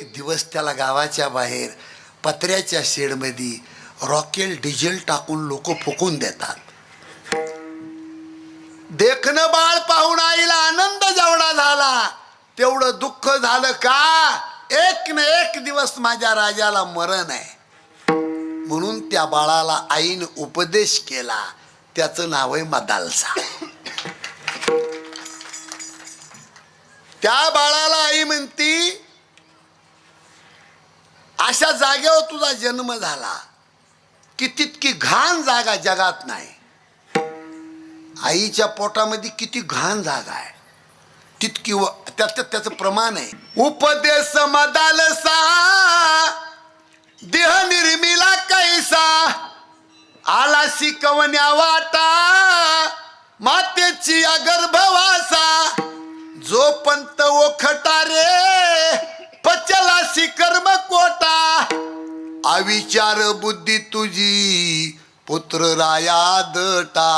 एक दिवस त्याला गावाच्या बाहेर पत्र्याच्या शेडमध्ये रॉकेल डिझेल टाकून लोक फुकून देतात. देखणं बाळ पाहून आईला आनंद जेवढा झाला तेवढं दुःख झालं का? एक न एक दिवस माझ्या राजाला मरण आहे. म्हणून त्या बाळाला आईनं उपदेश केला त्याचं नाव आहे मदालसा. त्या बाळाला आई म्हणती अशा जागेवर तुझा जन्म झाला की तितकी घाण जागा जगात नाही. आईच्या पोटामध्ये किती घाण जागा आहे. तितकी त्याच त्याचं प्रमाण आहे. उपदेश मदालसा देह निर्मिला कैसा आला शिकवण्या वाटा मातेची अगर्भ अविचार बुद्धी तुझी पुत्र राया दटा